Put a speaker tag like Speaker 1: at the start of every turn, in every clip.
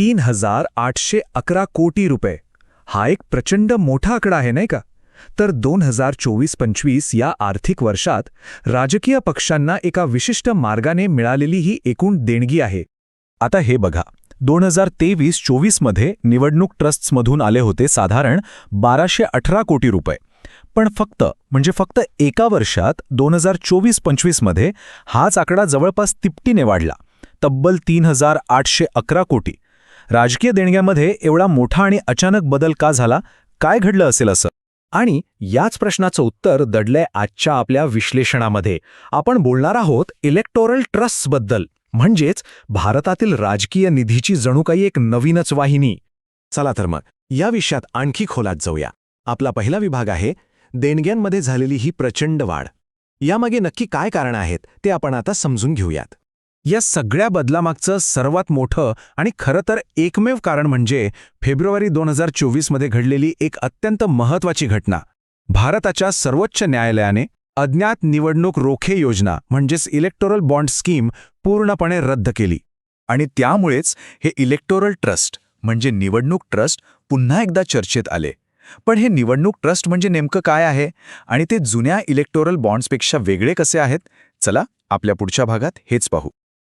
Speaker 1: तीन हजार आठशे अकरा कोटी रुपये. हा एक प्रचंड मोठा आकडा आहे नाही का? तर दोन हजार चोवीस पंचवीस या आर्थिक वर्षात राजकीय पक्षांना एका विशिष्ट मार्गाने मिळालेली ही एकूण देणगी आहे.
Speaker 2: आता हे बघा. दोन हजार तेवीस चोवीसमध्ये निवडणूक ट्रस्ट्समधून आले होते साधारण बाराशे अठरा कोटी रुपये. पण फक्त म्हणजे फक्त एका वर्षात दोन हजार चोवीस पंचवीसमध्ये हाच आकडा जवळपास तिपटीने वाढला. तब्बल तीन हजार आठशे अकरा कोटी. राजकीय देणग्यामध्ये एवढा मोठा आणि अचानक बदल का झाला? काय घडलं असेल असं?
Speaker 1: आणि याच प्रश्नाचं उत्तर दडलंय आजच्या आपल्या विश्लेषणामध्ये. आपण बोलणार आहोत इलेक्टोरल ट्रस्टबद्दल म्हणजेच भारतातील राजकीय निधीची जणू काही एक नवीनच वाहिनी. चला तर मग या विषयात आणखी खोलात जाऊया. आपला पहिला विभाग आहे देणग्यांमध्ये झालेली ही प्रचंड वाढ. यामागे नक्की काय कारण आहेत ते आपण आता समजून घेऊयात. या सगळ्या बदलामागचं सर्वात मोठं आणि खरं तर एकमेव कारण म्हणजे फेब्रुवारी दोन हजार चोवीसमध्ये घडलेली एक अत्यंत महत्वाची घटना. भारताच्या सर्वोच्च न्यायालयाने अज्ञात निवडणूक रोखे योजना म्हणजेच इलेक्टोरल बॉन्ड स्कीम पूर्णपणे रद्द केली.
Speaker 2: आणि त्यामुळेच हे इलेक्टोरल ट्रस्ट म्हणजे निवडणूक ट्रस्ट पुन्हा एकदा चर्चेत आले. पण हे निवडणूक ट्रस्ट म्हणजे नेमकं काय आहे? आणि ते जुन्या इलेक्टोरल बॉन्ड्सपेक्षा वेगळे कसे आहेत? चला आपल्या पुढच्या भागात हेच पाहू.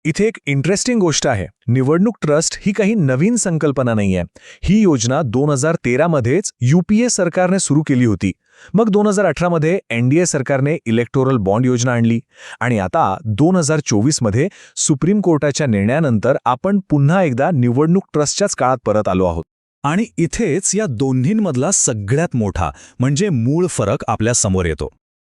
Speaker 1: इथे एक इंटरेस्टिंग गोष्ट आहे. निवडणूक ट्रस्ट ही काही नवीन संकल्पना नाहीये. ही योजना दोन हजार तेरामध्येच युपीए सरकारने सुरू केली होती. मग दोन हजार अठरामध्ये एनडीए सरकारने इलेक्टोरल बॉन्ड योजना आणली. आणि आता दोन हजार चोवीसमध्ये सुप्रीम कोर्टाच्या निर्णयानंतर आपण पुन्हा एकदा निवडणूक ट्रस्टच्याच काळात परत आलो आहोत.
Speaker 2: आणि इथेच या दोन्हींमधला सगळ्यात मोठा म्हणजे मूळ फरक आपल्यासमोर येतो.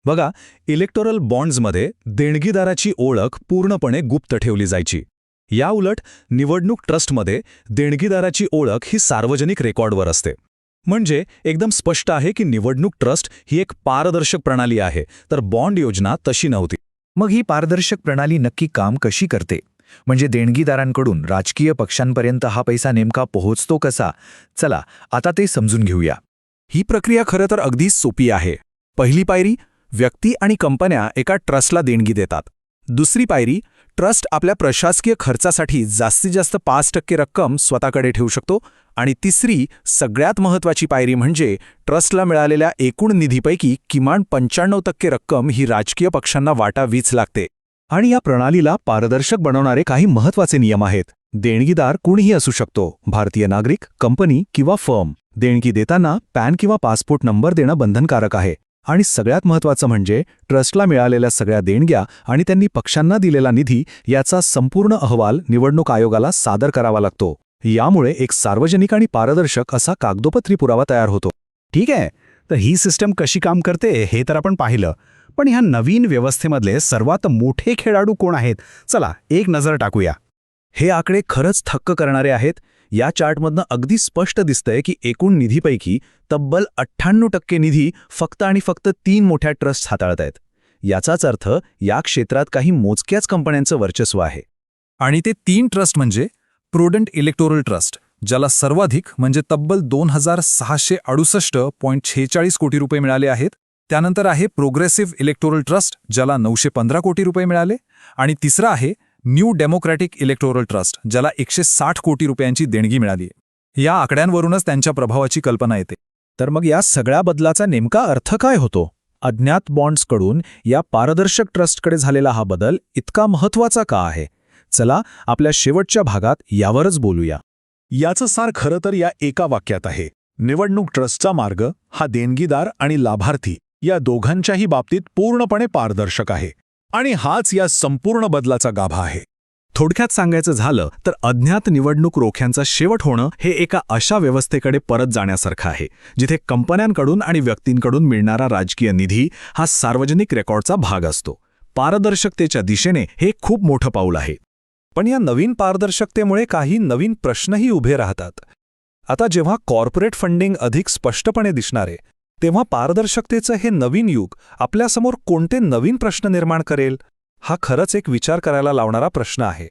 Speaker 2: बघा इलेक्टोरल बॉन्ड्समध्ये देणगीदाराची ओळख पूर्णपणे गुप्त ठेवली जायची. याउलट निवडणूक ट्रस्टमध्ये देणगीदाराची ओळख ही सार्वजनिक रेकॉर्डवर असते. म्हणजे एकदम स्पष्ट आहे की निवडणूक ट्रस्ट ही एक पारदर्शक प्रणाली आहे तर बॉन्ड योजना तशी नव्हती.
Speaker 3: मग ही पारदर्शक प्रणाली नक्की काम कशी करते? म्हणजे देणगीदारांकडून राजकीय पक्षांपर्यंत हा पैसा नेमका पोहोचतो कसा? चला आता ते समजून घेऊया.
Speaker 2: ही प्रक्रिया खरं तर अगदीच सोपी आहे. पहिली पायरी व्यक्ती आणि कंपन्या एका ट्रस्टला देणगी देतात. दुसरी पायरी ट्रस्ट आपल्या प्रशासकीय खर्चासाठी जास्तीत जास्त पाच टक्के रक्कम स्वतःकडे ठेवू शकतो आणि तिसरी सगळ्यात महत्त्वाची पायरी म्हणजे ट्रस्टला मिळालेल्या एकूण निधीपैकी किमान पंच्याण्णव टक्के रक्कम ही राजकीय पक्षांना वाटावीच लागते. आणि या प्रणालीला पारदर्शक बनवणारे काही महत्त्वाचे नियम आहेत. देणगीदार कुणीही असू शकतो भारतीय नागरिक कंपनी किंवा फर्म. देणगी देताना पॅन किंवा पासपोर्ट नंबर देणं बंधनकारक आहे. आणि सगळ्यात महत्त्वाचं म्हणजे ट्रस्टला मिळालेल्या सगळ्या देणग्या आणि त्यांनी पक्षांना दिलेला निधी याचा संपूर्ण अहवाल निवडणूक आयोगाला सादर करावा लागतो. यामुळे एक सार्वजनिक आणि पारदर्शक असा कागदोपत्री पुरावा तयार होतो.
Speaker 4: ठीक आहे तर ही सिस्टम कशी काम करते हे तर आपण पाहिलं. पण ह्या नवीन व्यवस्थेमधले सर्वात मोठे खेळाडू कोण आहेत? चला एक नजर टाकूया.
Speaker 2: हे आकडे खरंच थक्क करणारे आहेत. या चार्टमधनं अगदी स्पष्ट दिसतंय की एकूण निधीपैकी तब्बल अठ्ठ्याण्णव टक्के निधी फक्त आणि फक्त तीन मोठ्या ट्रस्ट हाताळत आहेत. याचाच अर्थ या क्षेत्रात काही मोजक्याच कंपन्यांचं वर्चस्व आहे. आणि ते तीन ट्रस्ट म्हणजे प्रुडंट इलेक्टोरल ट्रस्ट ज्याला सर्वाधिक म्हणजे तब्बल दोन हजार सहाशे अडुसष्ट पॉईंट छेचाळीस कोटी रुपये मिळाले आहेत. त्यानंतर आहे प्रोग्रेसिव्ह इलेक्टोरल ट्रस्ट ज्याला नऊशे पंधरा कोटी रुपये मिळाले. आणि तिसरा आहे न्यू डेमोक्रॅटिक इलेक्टोरल ट्रस्ट ज्याला एकशे साठ कोटी रुपयांची देणगी मिळाली या आकड्यांवरूनच त्यांच्या प्रभावाची कल्पना येते. तर मग या सगळ्या बदलाचा नेमका अर्थ काय होतो? अज्ञात बॉन्ड्सकडून या पारदर्शक ट्रस्टकडे झालेला हा बदल इतका महत्त्वाचा का आहे? चला आपल्या शेवटच्या भागात यावरच बोलूया.
Speaker 1: याचं सार खरं तर या एका वाक्यात आहे. निवडणूक ट्रस्टचा मार्ग हा देणगीदार आणि लाभार्थी या दोघांच्याही बाबतीत पूर्णपणे पारदर्शक आहे. आणि हाच या संपूर्ण बदलाचा गाभा आहे.
Speaker 2: थोडक्यात सांगायचं झालं तर अज्ञात निवडणूक रोख्यांचा शेवट होणं हे एका अशा व्यवस्थेकडे परत जाण्यासारखं आहे जिथे कंपन्यांकडून आणि व्यक्तींकडून मिळणारा राजकीय निधी हा सार्वजनिक रेकॉर्डचा भाग असतो. पारदर्शकतेच्या दिशेने हे खूप मोठं पाऊल आहे. पण या नवीन पारदर्शकतेमुळे काही नवीन प्रश्नही उभे राहतात. आता जेव्हा कॉर्पोरेट फंडिंग अधिक स्पष्टपणे दिसणारे तेव्हा पारदर्शकतेचं हे नवीन युग आपल्यासमोर कोणते नवीन प्रश्न निर्माण करेल हा खरंच एक विचार करायला लावणारा प्रश्न आहे.